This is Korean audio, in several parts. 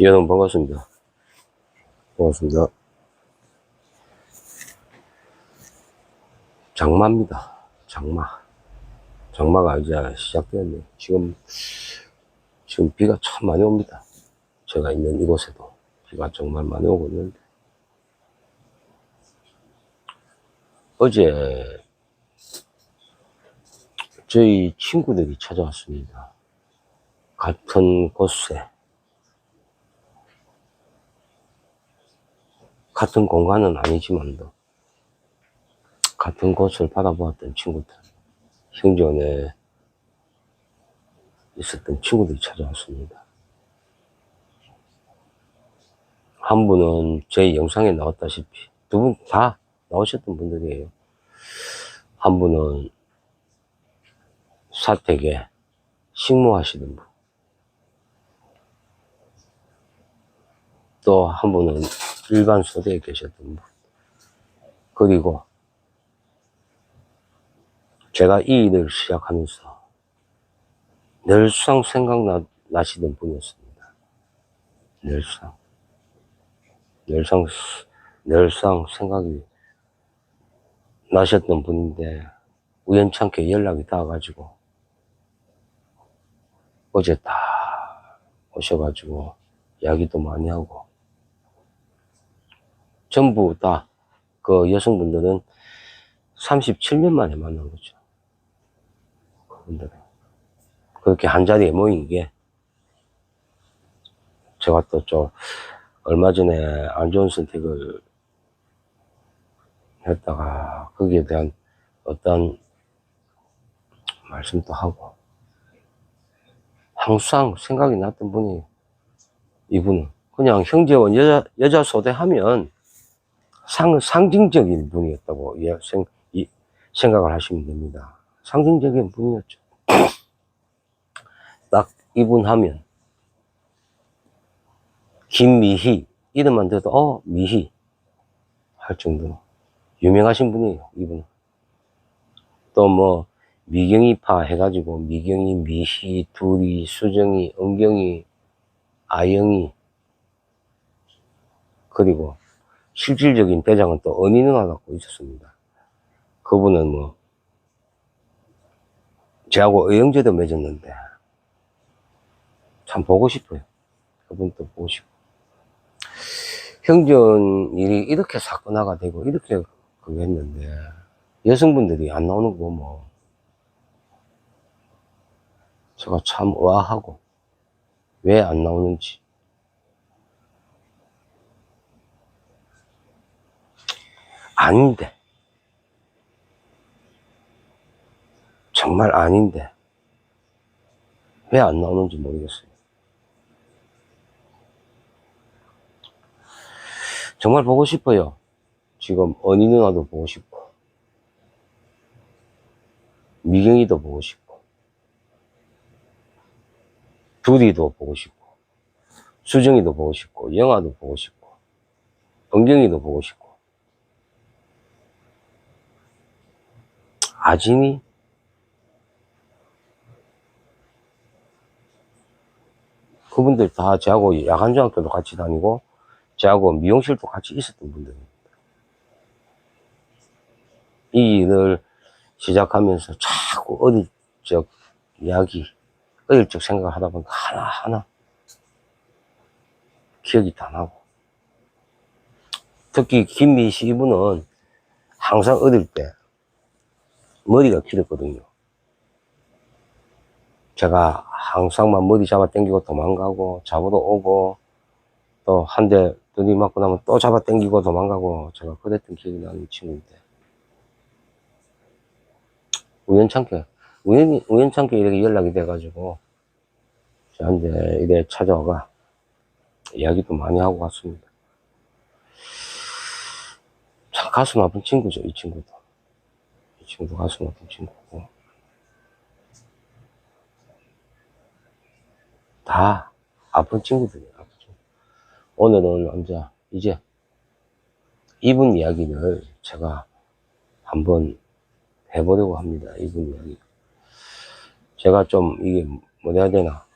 여러분 반갑습니다. 반갑습니다. 장마입니다. 장마. 장마가 이제 시작되었네. 지금, 지금 비가 참 많이 옵니다. 제가 있는 이곳에도 비가 정말 많이 오고 있는데. 어제 저희 친구들이 찾아왔습니다. 같은 곳에 같은 공간은 아니지만도 같은 곳을 바라보았던 친구들 형전에 있었던 친구들이 찾아왔습니다. 한 분은 제 영상에 나왔다시피 두 분 다 나오셨던 분들이에요. 한 분은 사택에 식모하시던 분. 또 한 분은 일반 소대에 계셨던 분. 그리고 제가 이 일을 시작하면서 늘상 생각나시던 분이었습니다. 늘상. 늘상, 늘상 생각이 나셨던 분인데 우연찮게 연락이 닿아가지고 어제 다 오셔가지고 이야기도 많이 하고 전부 다 그 여성분들은 37년 만에 만난 거죠. 그분들은 그렇게 한 자리에 모인 게 제가 또 좀 얼마 전에 안 좋은 선택을 했다가 거기에 대한 어떤 말씀도 하고 항상 생각이 났던 분이 이분은 그냥 형제원 여자 여자 소대 하면 상 상징적인 분이었다고 예, 생, 이, 생각을 하시면 됩니다. 상징적인 분이었죠. 딱 이분 하면 김미희 이름만 들어도 어 미희 할 정도로 유명하신 분이에요 이분. 또 뭐 미경이파 해가지고 미경이, 미희, 두리, 수정이, 은경이, 아영이 그리고 실질적인 대장은 또 은희 누나 갖고 있었습니다. 그분은 뭐 저하고 의형제도 맺었는데 참 보고 싶어요. 그분도 보고 싶고 형전 일이 이렇게 사건화가 되고 이렇게 그거 했는데 여성분들이 안 나오는 거뭐 제가 참 의아하고 왜 안 나오는지 아닌데 정말 아닌데 왜 안 나오는지 모르겠어요. 정말 보고 싶어요. 지금 언니 누나도 보고 싶고 미경이도 보고 싶고 두리도 보고 싶고 수정이도 보고 싶고 영아도 보고 싶고 은경이도 보고 싶고 아진이 그분들 다 저하고 야간중학교도 같이 다니고 저하고 미용실도 같이 있었던 분들입니다. 이 일을 시작하면서 자꾸 어릴 적 이야기, 어릴 적 생각을 하다 보니까 하나하나 기억이 다 나고. 특히 김미 씨 이분은 항상 어릴 때 머리가 길었거든요. 제가 항상만 머리 잡아 당기고 도망가고 잡으러 오고 또 한대 들이맞고 나면 또 잡아 당기고 도망가고 제가 그랬던 기억이 나는 친구인데 우연찮게 우연히 우연찮게 이렇게 연락이 돼가지고 저한테 이래 찾아와가 이야기도 많이 하고 갔습니다. 참 가슴 아픈 친구죠 이 친구도 이 친구도 가슴 아픈 친구고 다 아픈 친구들이에요. 아픈 친구. 오늘은 이제 이제 이분 이야기를 제가 한번 해보려고 합니다. 이분 이야기. 제가 좀 이게 뭐라 해야 되나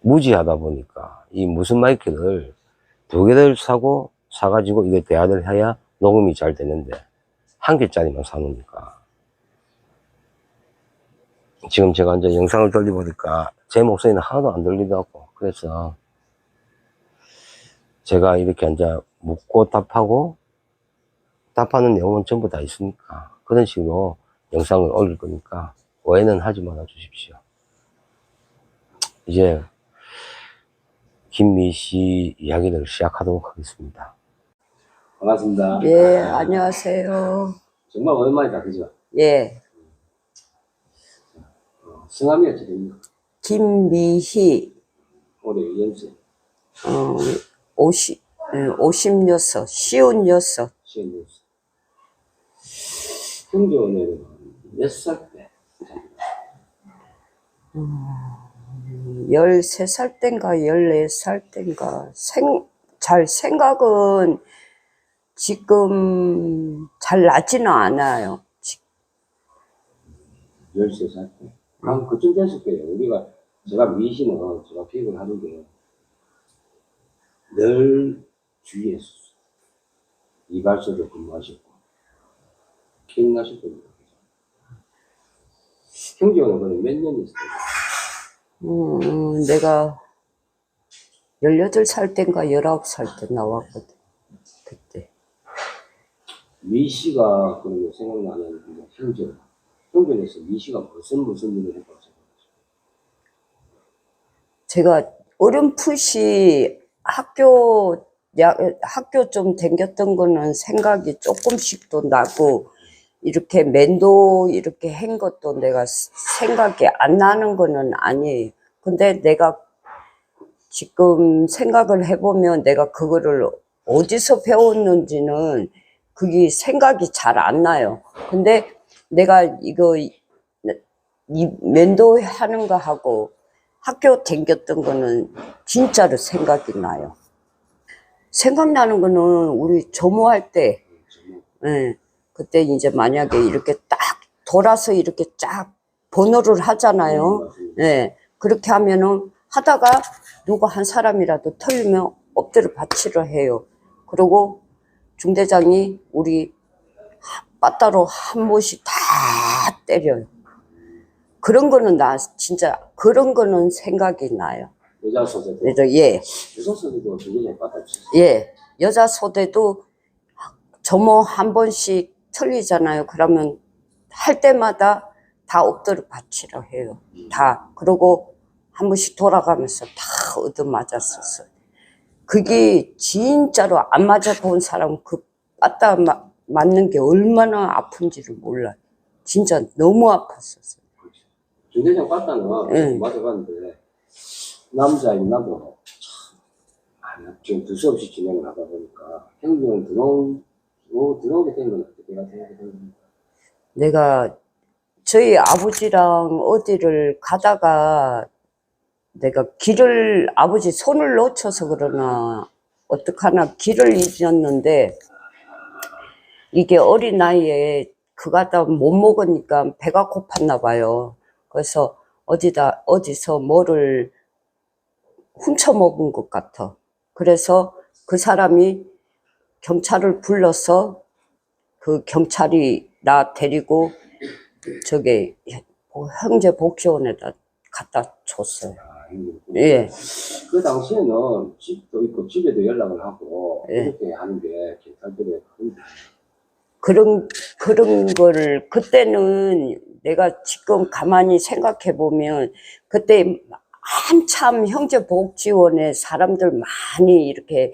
무지하다 보니까 이 무슨 마이크를 두 개를 사고 사가지고 이게 대화를 해야 녹음이 잘 되는데 한 개짜리만 사놓으니까 지금 제가 이제 영상을 돌려보니까 제 목소리는 하나도 안 들리더라고 그래서 제가 이렇게 이제 묻고 답하고 답하는 내용은 전부 다 있으니까 그런 식으로 영상을 올릴 거니까 오해는 하지 말아 주십시오. 이제 김미 씨 이야기를 시작하도록 하겠습니다. 반갑습니다. 예, 안녕하세요. 정말 오랜만이다, 그죠? 예, 성함이 어떻게 됩니까? 김미희, 올해 연세 어, 50, 예, 56, 쉬운 여섯, 시험 연세. 형제원에는 몇 살 때? 13살 땐가 14살 땐가 생, 잘 생각은 지금 잘 나지는 않아요. 13살 때? 한 그쯤 됐을 거예요. 우리가, 제가 미시는 제가 기억을 하는 게, 늘 주위에. 이발소도 근무하셨고, 기억나셨거든요. 형제원은 그럼 몇년 있었어요? 음, 내가 18살 땐가 19살 때 나왔거든. 그때. 미씨가 그러면 생각나는 뭐 형제원. 형제원에서 미씨가 무슨 무슨 일을 했다고 생각하세요? 제가 어렴풋이 학교 야, 학교 좀 댕겼던 거는 생각이 조금씩도 나고 이렇게 맨도 이렇게 한 것도 내가 스- 생각이 안 나는 거는 아니에요. 근데 내가 지금 생각을 해보면 내가 그거를 어디서 배웠는지는 그게 생각이 잘 안 나요. 근데 내가 이거 이 맨도 하는 거 하고 학교 댕겼던 거는 진짜로 생각이 나요. 생각나는 거는 우리 조모할 때, 예, 그때 이제 만약에 이렇게 딱 돌아서 이렇게 쫙 번호를 하잖아요. 예, 그렇게 하면은 하다가 누구 한 사람이라도 털리면 엎드려 받치려 해요. 그리고 중대장이 우리 빠따로 한 번씩 다 때려요. 그런 거는 나 진짜 그런 거는 생각이 나요. 여자 그래서 예, 여자 소재도 굉장히 빠졌어요. 예, 여자 소대도 점호 한 번씩 틀리잖아요. 그러면 할 때마다 다 엎드려 받치려 해요. 다. 그리고 한 번씩 돌아가면서 다 얻어 맞았었어요. 그게 진짜로 안 맞아본 사람 그 빠따 마- 맞는 게 얼마나 아픈지를 몰라요. 진짜 너무 아팠었어요. 중대장 빠따는 응. 맞아봤는데 남자인 나도 지금 두서없이 진행을 하다 보니까 형님은 들어온 뭐 들어오게 된건 어떻게 듭니까? 내가 저희 아버지랑 어디를 가다가 내가 길을 아버지 손을 놓쳐서 그러나 어떡하나 길을 잊었는데 이게 어린 나이에 그 가다 못 먹으니까 배가 고팠나 봐요. 그래서 어디다 어디서 뭐를 훔쳐 먹은 것 같아. 그래서 그 사람이 경찰을 불러서 그 경찰이 나 데리고 저기 형제 복지원에다 갖다 줬어요. 아, 형님. 예, 그 당시에는 집도 있고 집에도 연락을 하고 예. 이렇게 하는 게 경찰들의 큰 그런 그런 거를 그때는 내가 지금 가만히 생각해 보면 그때 한참 형제 복지원에 사람들 많이 이렇게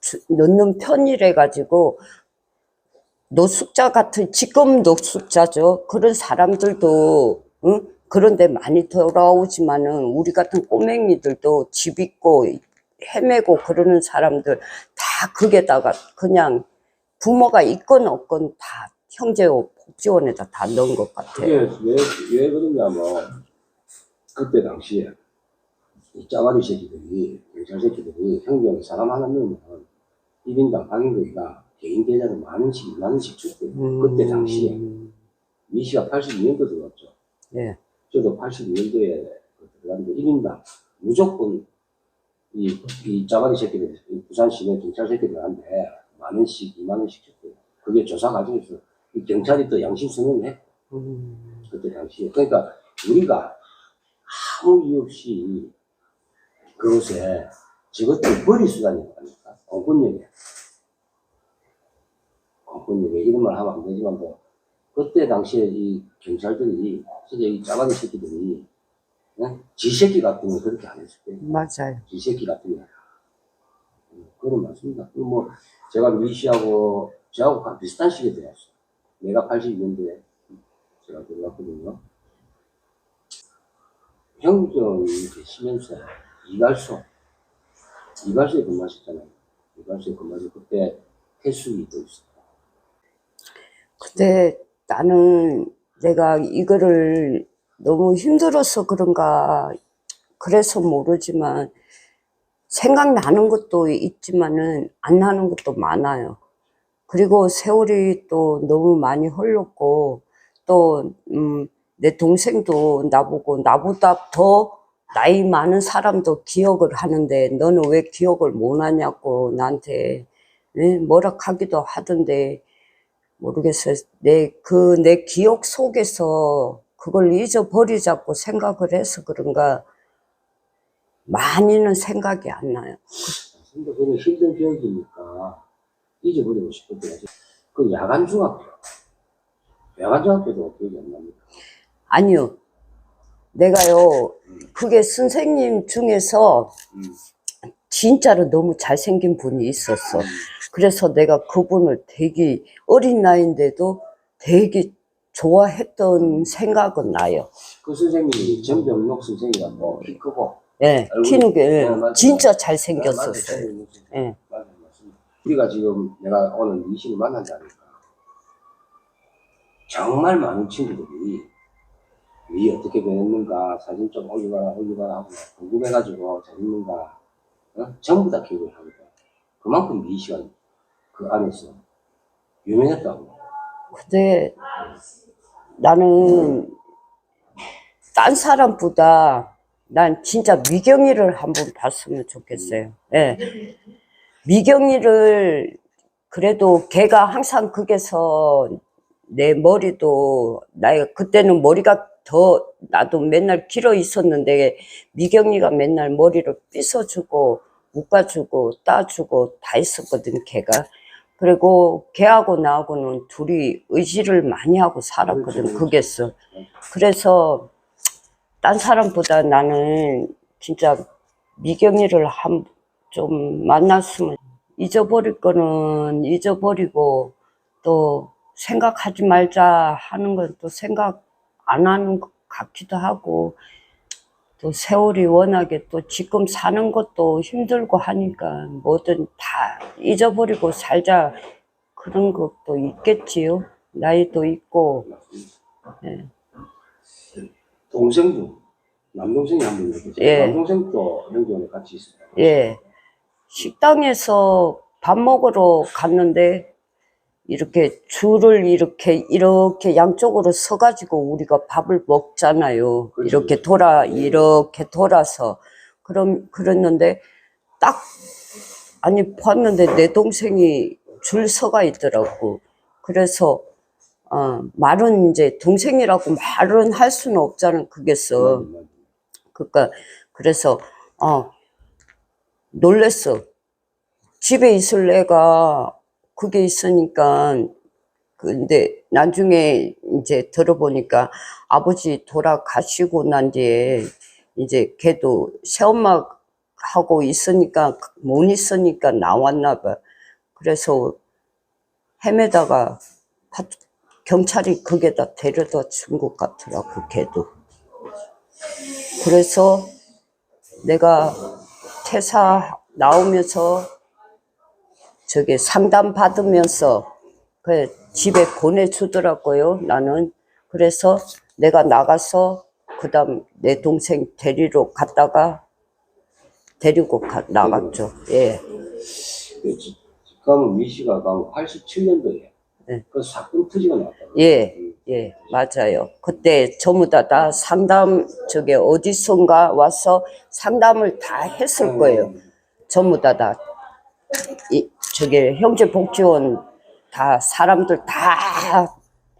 주- 넣는 편이래 가지고 노숙자 같은 지금 노숙자죠. 그런 사람들도 응? 그런데 많이 돌아오지만은 우리 같은 꼬맹이들도 집 있고 헤매고 그러는 사람들 다 거기에다가 그냥 부모가 있건 없건 다 형제 복지원에다 다 넣은 것 그게 같아요. 왜, 왜 그러냐면 그때 당시에 이 짜가리 새끼들이 경찰 새끼들이 형제는 사람 하나 넣으면 1인당 방위비가 개인 계좌로 만 원씩 만 원씩 줬대요. 그때 당시에 미시가 82년도 들어왔죠. 예. 저도 82년도에 들어갔는데 1인당 무조건 이, 이 짜가리 새끼들, 이 부산 시내 경찰 새끼들한테 만 원씩, 이만 원씩 줬대요. 그게 조사 과정에서 이 경찰이 또 양심 선언을 해. 음, 그때 당시에. 그러니까 우리가 아무 이유 없이 그곳에 저것들 버릴 수단이 없다니까. 공권력에. 공권력에 이런 말 하면 안 되지만 뭐 그때 당시에 이 경찰들이 진짜 이 짜가리 새끼들이 예? 지 새끼 같으면 그렇게 안 했을 거예요. 맞아요. 이 새끼 같으면. 음, 그건 맞습니다. 그리고 뭐, 제가 미 씨하고, 저하고 한 비슷한 시기에 들어왔어요. 내가 82년도에 제가 들어왔거든요. 형정이 계시면서 이갈소, 이갈소에 근무하셨잖아요. 이갈소에 근무하셨 그때 태수이 또 있었고. 근데 나는 내가 이거를 너무 힘들어서 그런가 그래서 모르지만 생각나는 것도 있지만은 안 나는 것도 많아요. 그리고 세월이 또 너무 많이 흘렀고 또 음, 내 동생도 나보고 나보다 더 나이 많은 사람도 기억을 하는데 너는 왜 기억을 못 하냐고 나한테 예, 뭐라 하기도 하던데 모르겠어요. 내, 그, 내 기억 속에서 그걸 잊어버리자고 생각을 해서 그런가 많이는 생각이 안 나요. 근데 그는 힘든 기억이니까 잊어버리고 있어요. 그 야간 중학교. 야간 중학교도 기억이 안 납니까? 아니요. 내가요, 그게 선생님 중에서 음. 진짜로 너무 잘생긴 분이 있었어. 그래서 내가 그분을 되게 어린 나이인데도 되게 좋아했던 생각은 나요. 그 선생님이 전병록 선생이라고 키 크고 예, 키는 게 네, 맞아요. 진짜 맞아요, 잘생겼었어요. 예. 우리가 지금 내가 오늘 미신을 만난다니까 정말 많은 친구들이 이 어떻게 변했는가 사진 좀 올려봐라 올려봐라 하고 궁금해가지고 재밌는가 어? 전부 다 기억을 하거든. 그만큼 미 씨가 그 안에서 유명했다고. 근데 나는 딴 사람보다 난 진짜 미경이를 한번 봤으면 좋겠어요. 예. 미경이를 그래도 걔가 항상 극에서 내 머리도 나 그때는 머리가 더 나도 맨날 길어 있었는데 미경이가 맨날 머리를 빗어주고 묶어주고 따주고 다 했었거든 걔가. 그리고 걔하고 나하고는 둘이 의지를 많이 하고 살았거든. 그게서. 그래서 딴 사람보다 나는 진짜 미경이를 한 좀 만났으면 잊어버릴 거는 잊어버리고 또 생각하지 말자 하는 건 또 생각 안 하는 것 같기도 하고 또 세월이 워낙에 또 지금 사는 것도 힘들고 하니까 뭐든 다 잊어버리고 살자 그런 것도 있겠지요. 나이도 있고 예. 동생도 남동생이 한분 있었어요. 예. 남동생도 형제원에 같이 있었다. 예. 식당에서 밥 먹으러 갔는데 이렇게 줄을 이렇게 이렇게 양쪽으로 서가지고 우리가 밥을 먹잖아요. 그렇죠. 이렇게 돌아 이렇게 돌아서 그럼 그랬는데 딱 아니 봤는데 내 동생이 줄 서가 있더라고. 그래서 어, 말은 이제 동생이라고 말은 할 수는 없잖아. 그게서. 그니까 그래서 어 놀랬어. 집에 있을 애가 그게 있으니까 근데 나중에 이제 들어보니까 아버지 돌아가시고 난 뒤에 이제 걔도 새엄마 하고 있으니까 못 있으니까 나왔나 봐. 그래서 헤매다가 파- 경찰이 거기에다 데려다 준 것 같더라고 걔도. 그래서 내가 퇴사 나오면서 저기 상담 받으면서 그 집에 보내주더라고요. 나는 그래서 내가 나가서 그다음 내 동생 데리러 갔다가 데리고 가, 나갔죠. 예, 그 집- 집 가면 미 씨가 가면 87년도에 네. 그 사건 터지가 나왔다. 예, 예, 맞아요. 그때 전부 다, 다 상담, 저게 어디선가 와서 상담을 다 했을 거예요. 전부 다, 다. 이, 저게 형제 복지원 다 사람들 다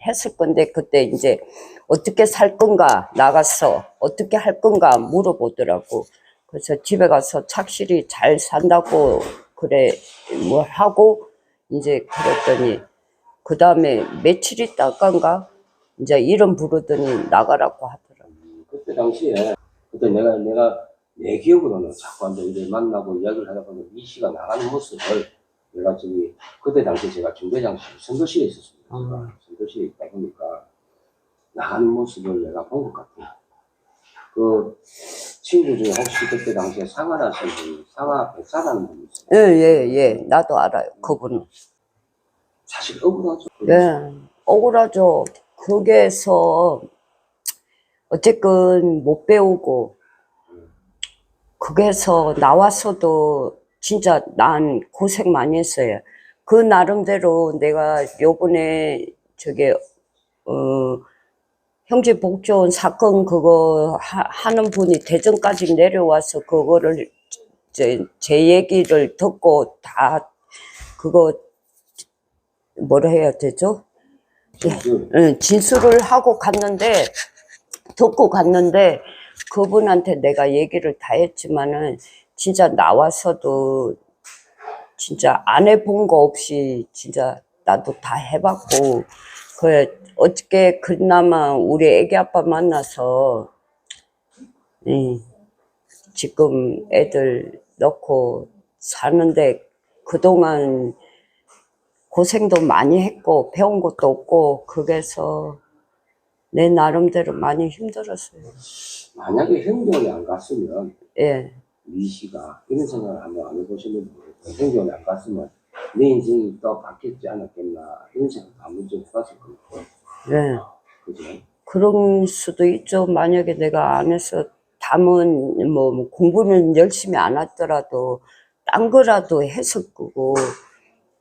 했을 건데, 그때 이제 어떻게 살 건가 나가서 어떻게 할 건가 물어보더라고. 그래서 집에 가서 착실히 잘 산다고 그래, 뭐 하고, 이제 그랬더니, 그 다음에 며칠 있다간가 이제 이름 부르더니 나가라고 하더라고. 그때 당시에 그때 내가 내가 내 기억으로는 자꾸 이래 만나고 이야기를 하다 보면 이 씨가 나가는 모습을 내가 저기 그때 당시에 제가 중대장실 선거실에 있었습니다. 아. 선거실에 있다 보니까 나가는 모습을 내가 본 것 같아요. 그 친구 중에 혹시 그때 당시에 상하라신 분, 상하 백사라는 분이 있어요. 예, 예, 예. 나도 알아요. 그분은. 사실 억울하죠. 예. 억울하죠. 거기에서 어쨌든 못 배우고 거기에서 나와서도 진짜 난 고생 많이 했어요. 그 나름대로 내가 요번에 저게 어 형제 복지원 사건 그거 하, 하는 분이 대전까지 내려와서 그거를 제, 제 얘기를 듣고 다 그거 뭐라 해야 되죠? 그 응, 진술을 하고 갔는데, 듣고 갔는데, 그분한테 내가 얘기를 다 했지만은, 진짜 나와서도, 진짜 안 해본 거 없이, 진짜 나도 다 해봤고, 그, 어저께 그나마 우리 애기 아빠 만나서, 음, 지금 애들 넣고 사는데, 그동안 고생도 많이 했고 배운 것도 없고 그게서 내 나름대로 많이 힘들었어요. 만약에 행정이 안 갔으면 예, 이 씨가 이런 생각을 한번 안 해보시는 분이 행정이 안 갔으면 내 인생이 또 바뀌었지 않았겠나 이런 생각 한번 좀 해봤을 겁니다. 예. 그죠? 그런 수도 있죠. 만약에 내가 안 해서 담은 뭐, 뭐 공부는 열심히 안 했더라도 딴 거라도 했을 거고,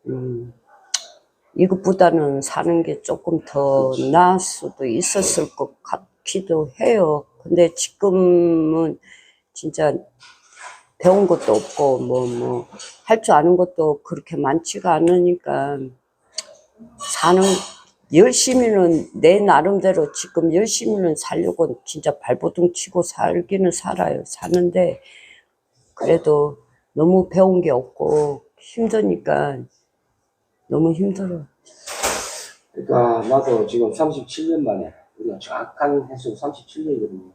음, 이것보다는 사는 게 조금 더 나을 수도 있었을 것 같기도 해요. 근데 지금은 진짜 배운 것도 없고, 뭐, 뭐, 할 줄 아는 것도 그렇게 많지가 않으니까, 사는, 열심히는, 내 나름대로 지금 열심히는 살려고 진짜 발버둥 치고 살기는 살아요. 사는데, 그래도 너무 배운 게 없고, 힘드니까, 너무 힘들어. 그러니까 나도 지금 37년 만에 정확한 횟수 37년이거든요.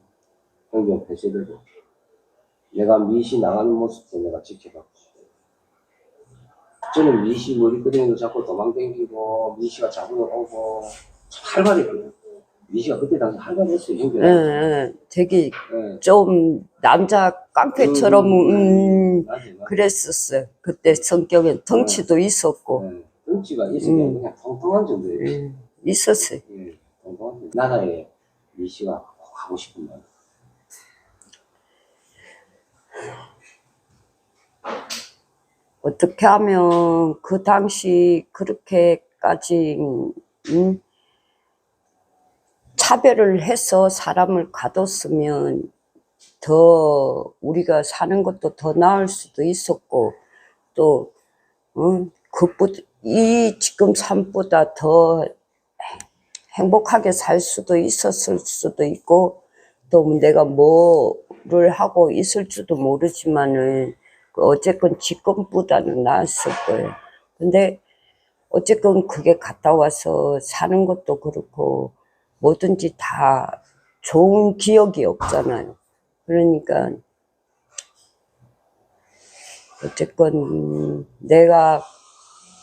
행정 폐쇄되고 내가 미시 나가는 모습도 내가 지켜봤고 저는 미시 머리 끄댕이도 자꾸 도망다니고 미시가 자꾸 오고 참 활발했거든요. 미시가 그때 당시 활발했어요. 예, 예, 되게 예. 좀 남자 깡패처럼, 음, 맞아요, 맞아요. 그랬었어요. 그때 성격엔 덩치도 있었고, 예. 등치가 있으면 음. 그냥 통통한 정도예요. 음, 있었어요. 예, 통통한 정도. 나라에 미시가 꼭 하고 싶은 말. 어떻게 하면 그 당시 그렇게까지 음, 차별을 해서 사람을 가뒀으면 더 우리가 사는 것도 더 나을 수도 있었고 또 음, 그보다 이 지금 삶보다 더 행복하게 살 수도 있었을 수도 있고 또 내가 뭐 를 하고 있을지도 모르지만은 그 어쨌건 지금보다는 나았을 거예요. 근데 어쨌건 그게 갔다 와서 사는 것도 그렇고 뭐든지 다 좋은 기억이 없잖아요. 그러니까 어쨌건 내가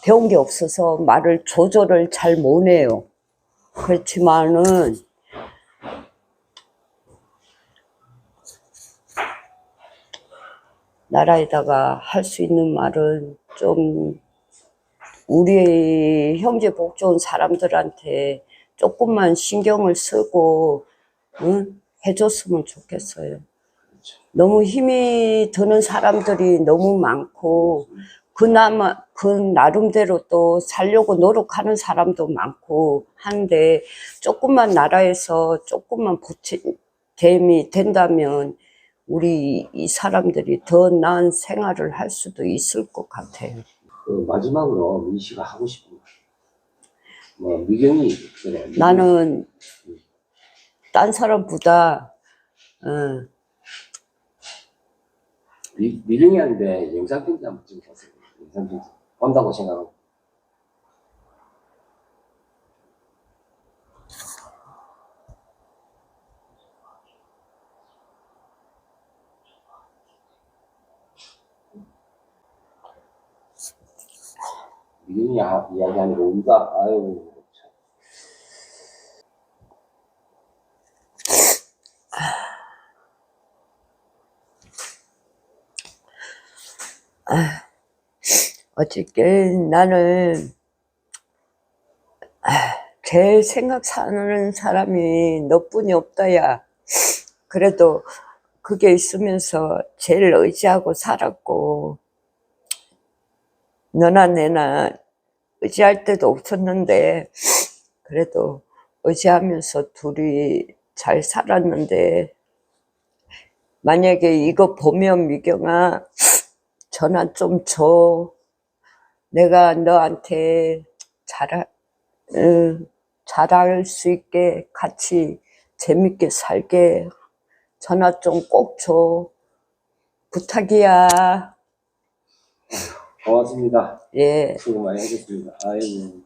배운 게 없어서 말을 조절을 잘 못해요. 그렇지만은 나라에다가 할 수 있는 말은 좀 우리 형제 복좋은 사람들한테 조금만 신경을 쓰고 응? 해줬으면 좋겠어요. 너무 힘이 드는 사람들이 너무 많고 그나마 그 나름대로 또 살려고 노력하는 사람도 많고 한데 조그만 나라에서 조금만 보탬이 된다면 우리 이 사람들이 더 나은 생활을 할 수도 있을 것 같아요. 그 마지막으로 민 씨가 하고 싶은 말. 뭐 미경이 그래. 나는 딴 사람보다 어, 미, 미경이한테 영상 편지 한번 찍어보세요. 영상 편지 본다고 생각하고. 미경이 하- 이야기하는 거 운다. 아유. 참. 어쨌든 나는 아, 제일 생각 사는 사람이 너뿐이 없다야. 그래도 그게 있으면서 제일 의지하고 살았고 너나 내나 의지할 때도 없었는데 그래도 의지하면서 둘이 잘 살았는데 만약에 이거 보면 미경아 전화 좀 줘. 내가 너한테 잘, 응, 잘할 수 있게 같이 재밌게 살게 전화 좀 꼭 줘. 부탁이야. 고맙습니다. 예. 수고 많이 하셨습니다. 아이고.